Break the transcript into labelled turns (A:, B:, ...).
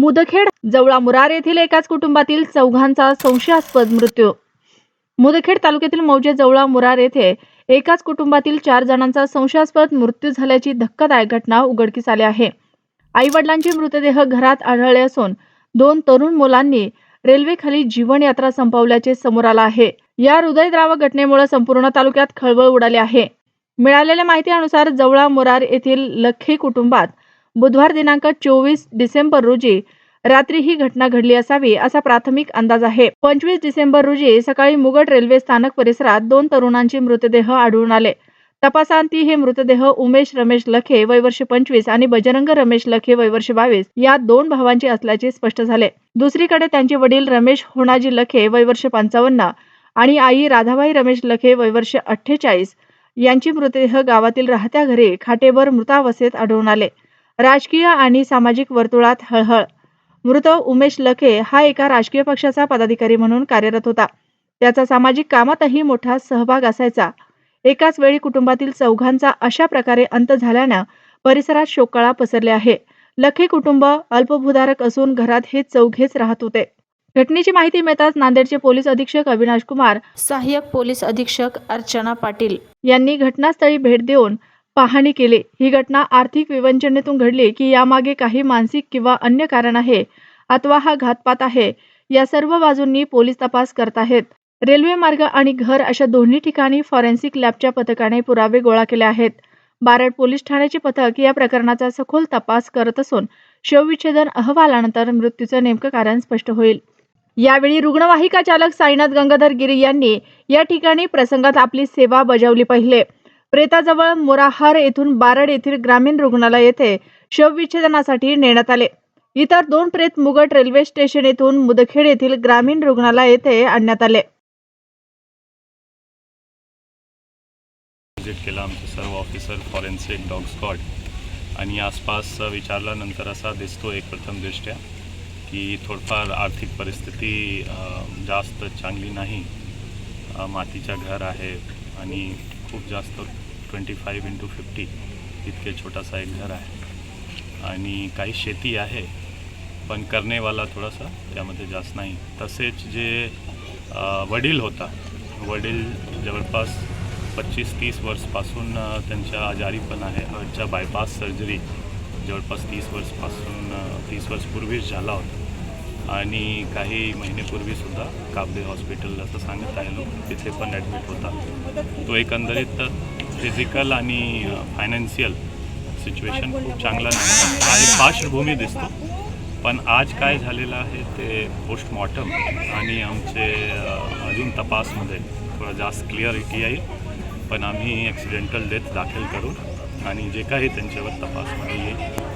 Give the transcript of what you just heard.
A: मुदखेड जवळा मुरार येथील एकाच कुटुंबातील चौघांचा संशयास्पद मृत्यू. मुदखेड तालुक्यातील मौजे जवळा मुरार येथे एकाच कुटुंबातील चार जणांचा संशयास्पद मृत्यू झाल्याची धक्कादायक घटना उघडकीस आली आहे. आई वडिलांचे मृतदेह घरात आढळले असून दोन तरुण मुलांनी रेल्वेखाली जीवनयात्रा संपवल्याचे समोर आलं आहे. या हृदयद्रावक घटनेमुळे संपूर्ण तालुक्यात खळबळ उडाली आहे. मिळालेल्या माहितीनुसार जवळा मुरार येथील लखे कुटुंबात बुधवार दिनांक चोवीस डिसेंबर रोजी रात्री ही घटना घडली असावी असा प्राथमिक अंदाज आहे. पंचवीस डिसेंबर रोजी सकाळी मुगट रेल्वे स्थानक परिसरात दोन तरुणांचे मृतदेह आढळून आले. तपासांती हे मृतदेह उमेश रमेश लखे वयवर्ष पंचवीस आणि बजरंग रमेश लखे वयवर्ष बावीस या दोन भावांचे असल्याचे स्पष्ट झाले. दुसरीकडे त्यांचे वडील रमेश होणाजी लखे वयवर्ष पंचावन्न आणि आई राधाबाई रमेश लखे वयवर्ष अठ्ठेचाळीस यांची मृतदेह गावातील राहत्या घरी खाटेवर मृतावस्थेत आढळून आले. राजकीय आणि सामाजिक वर्तुळात हळहळ. मृत उमेश लखे हा एका राजकीय पक्षाचा पदाधिकारी म्हणून कार्यरत होता. त्याचा सामाजिक कामातही मोठा सहभाग असायचा. एकाच वेळी कुटुंबातील चौघांचा अशा प्रकारे अंत झाल्यानं परिसरात शोककळा पसरले आहे. लखे कुटुंब अल्पभूधारक असून घरात हे चौघेच राहत होते. घटनेची माहिती मिळताच नांदेडचे पोलीस अधीक्षक अविनाश कुमार
B: सहाय्यक पोलीस अधीक्षक अर्चना पाटील
A: यांनी घटनास्थळी भेट देऊन पाहणी केली. ही घटना आर्थिक विवंचनेतून घडली की यामागे काही मानसिक किंवा अन्य कारण आहे. अथवा हा घातपात आहे. या सर्व बाजूंनी पोलीस तपास करत आहेत. रेल्वे मार्ग आणि घर अशा दोन्ही ठिकाणी फॉरेन्सिक लॅबच्या पथकाने पुरावे गोळा केले आहेत. बारड पोलीस ठाण्याचे पथक या प्रकरणाचा सखोल तपास करत असून शवविच्छेदन अहवालानंतर मृत्यूचं नेमकं कारण स्पष्ट होईल. यावेळी रुग्णवाहिका चालक साईनाथ गंगाधर गिरी यांनी या ठिकाणी प्रसंगात आपली सेवा बजावली पाहिजे प्रेताजवळ मोराहार येथून बारड येथील ग्रामीण रुग्णालय येथे शवविच्छेदनासाठी नेण्यात आले. इतर दोन प्रेत मुगट रेल्वे स्टेशन येथून मुदखेड येथील ग्रामीण रुग्णालय येथे आणण्यात आले.
C: व्हिजिट केला आमचे सर्व ऑफिसर फॉरेन्सिक डॉग स्कॉट आणि आसपास विचारल्यानंतर असा दिसतो एक प्रथम दृष्ट्या की थोडंफार आर्थिक परिस्थिती जास्त चांगली नाही. मातीचं घर आहे आणि खूप जास्त ट्वेंटी फाईव्ह इंटू फिफ्टी इतके छोटासा एक घर आहे. आणि काही शेती आहे पण करणेवाला थोडासा त्यामध्ये जास्त नाही. तसेच जे वडील होता वडील जवळपास पच्चीस तीस वर्षपासून त्यांच्या आजारी पण आहे. हार्टच्या बायपास सर्जरी जवळपास तीस वर्षपासून तीस वर्षपूर्वीच झाला होता. आणि काही महिनेपूर्वीसुद्धा काबदे हॉस्पिटल असं सांगत राहिलो. तिथे पण ॲडमिट होता. तो एकंदरीत फिजिकल आणि फायनान्शियल सिच्युएशन खूप चांगला नाही. हा एक पार्श्वभूमी दिसतो. पण आज काय झालेलं आहे ते पोस्टमॉर्टम आणि आमचे अजून तपासमध्ये थोडं जास्त क्लिअरिटी येईल. पण आम्ही ॲक्सिडेंटल डेथ दाखल करू आणि जे काही त्यांच्यावर तपासमध्ये येईल.